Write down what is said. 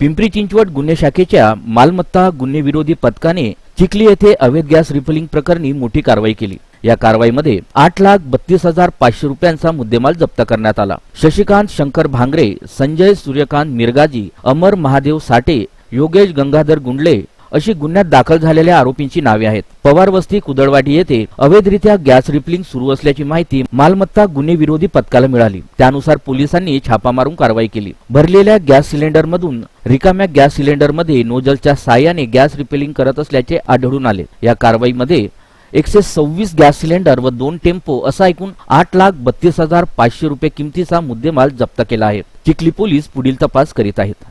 पिंपरी चिंचवड गुन्हे शाखेच्या मालमत्ता गुन्हे विरोधी पथकाने चिखली येथे अवैध गॅस रिफिलिंग प्रकरणी मोठी कारवाई केली. या कारवाईमध्ये आठ लाख बत्तीस हजार पाचशे रुपयांचा मुद्देमाल जप्त करण्यात आला. शशिकांत शंकर भांगरे संजय सूर्यकांत मिरगाजी अमर महादेव साठे योगेश गंगाधर गुंडले अशी गुन्ह्यात दाखल झालेल्या आरोपींची नावे आहेत. पवार वस्ती कुदळवाडी येथे अवैधरित्या गॅस रिपलिंग सुरू असल्याची माहिती मालमत्ता गुन्हे विरोधी पथकाला मिळाली. त्यानुसार पोलिसांनी छापा मारून कारवाई केली. भरलेल्या गॅस सिलेंडर मधून रिकाम्या गॅस सिलेंडरमध्ये नोजलच्या साह्याने गॅस रिपेलिंग करत असल्याचे आढळून आले. या कारवाईमध्ये एकशे सव्वीस गॅस सिलेंडर व दोन टेम्पो असा एकूण आठ लाख बत्तीस हजार पाचशे रुपये किमतीचा मुद्देमाल जप्त केला आहे. चिखली पोलीस पुढील तपास करीत आहेत.